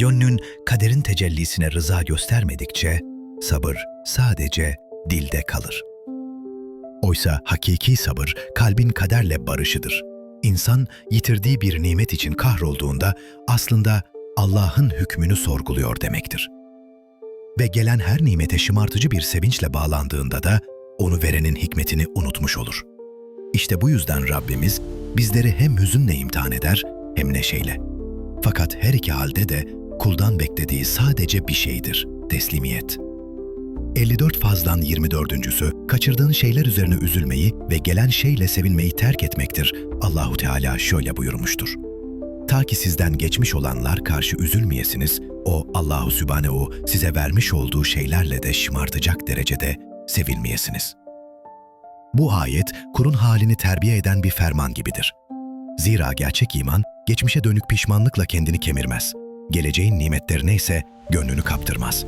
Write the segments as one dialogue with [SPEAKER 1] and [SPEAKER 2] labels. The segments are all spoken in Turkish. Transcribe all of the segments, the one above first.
[SPEAKER 1] Gönlün kaderin tecellisine rıza göstermedikçe sabır sadece dilde kalır. Oysa hakiki sabır kalbin kaderle barışıdır. İnsan yitirdiği bir nimet için kahrolduğunda aslında Allah'ın hükmünü sorguluyor demektir. Ve gelen her nimete şımartıcı bir sevinçle bağlandığında da onu verenin hikmetini unutmuş olur. İşte bu yüzden Rabbimiz bizleri hem hüzünle imtihan eder hem neşeyle. Fakat her iki halde de kuldan beklediği sadece bir şeydir, teslimiyet. 54 fazdan 24.sü kaçırdığın şeyler üzerine üzülmeyi ve gelen şeyle sevinmeyi terk etmektir. Allahu Teala şöyle buyurmuştur. Ta ki sizden geçmiş olanlar karşı üzülmeyesiniz, o Allahu Sübhanehu size vermiş olduğu şeylerle de şımartacak derecede sevilmeyesiniz. Bu ayet kurun halini terbiye eden bir ferman gibidir. Zira gerçek iman geçmişe dönük pişmanlıkla kendini kemirmez. Geleceğin nimetlerine ise gönlünü kaptırmaz.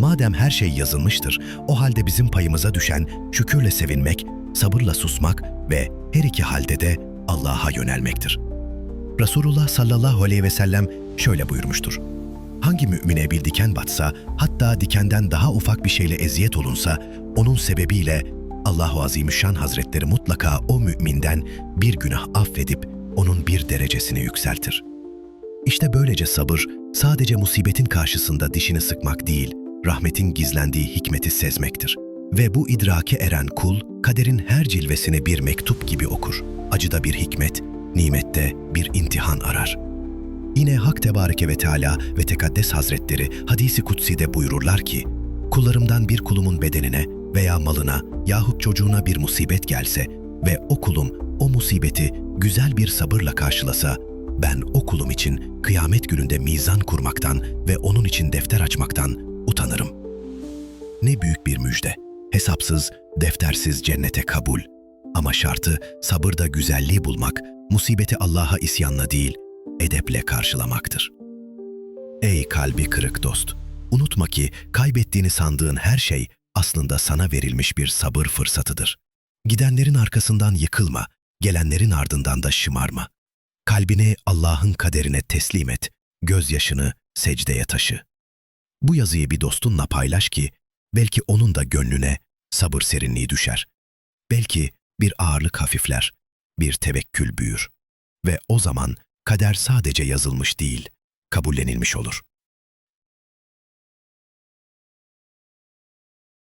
[SPEAKER 1] Madem her şey yazılmıştır, o halde bizim payımıza düşen şükürle sevinmek, sabırla susmak ve her iki halde de Allah'a yönelmektir. Resulullah sallallahu aleyhi ve sellem şöyle buyurmuştur. Hangi mümine bir diken batsa, hatta dikenden daha ufak bir şeyle eziyet olunsa, onun sebebiyle Allahu Azimüşşan Hazretleri mutlaka o müminden bir günah affedip onun bir derecesini yükseltir. İşte böylece sabır sadece musibetin karşısında dişini sıkmak değil, rahmetin gizlendiği hikmeti sezmektir. Ve bu idrake eren kul, kaderin her cilvesini bir mektup gibi okur. Acıda bir hikmet, nimette bir imtihan arar. Yine Hak Tebareke ve Teala ve Tekaddes Hazretleri hadisi kutsi'de buyururlar ki, kullarımdan bir kulumun bedenine veya malına yahut çocuğuna bir musibet gelse ve o kulum o musibeti güzel bir sabırla karşılasa, ben o kulum için kıyamet gününde mizan kurmaktan ve onun için defter açmaktan utanırım. Ne büyük bir müjde. Hesapsız, deftersiz cennete kabul. Ama şartı sabırda güzelliği bulmak, musibeti Allah'a isyanla değil, edeple karşılamaktır. Ey kalbi kırık dost! Unutma ki kaybettiğini sandığın her şey aslında sana verilmiş bir sabır fırsatıdır. Gidenlerin arkasından yıkılma, gelenlerin ardından da şımarma. Kalbini Allah'ın kaderine teslim et, gözyaşını secdeye taşı. Bu yazıyı bir dostunla paylaş ki belki onun da gönlüne sabır serinliği düşer. Belki bir ağırlık hafifler, bir tevekkül büyür ve o zaman kader sadece yazılmış değil, kabullenilmiş olur.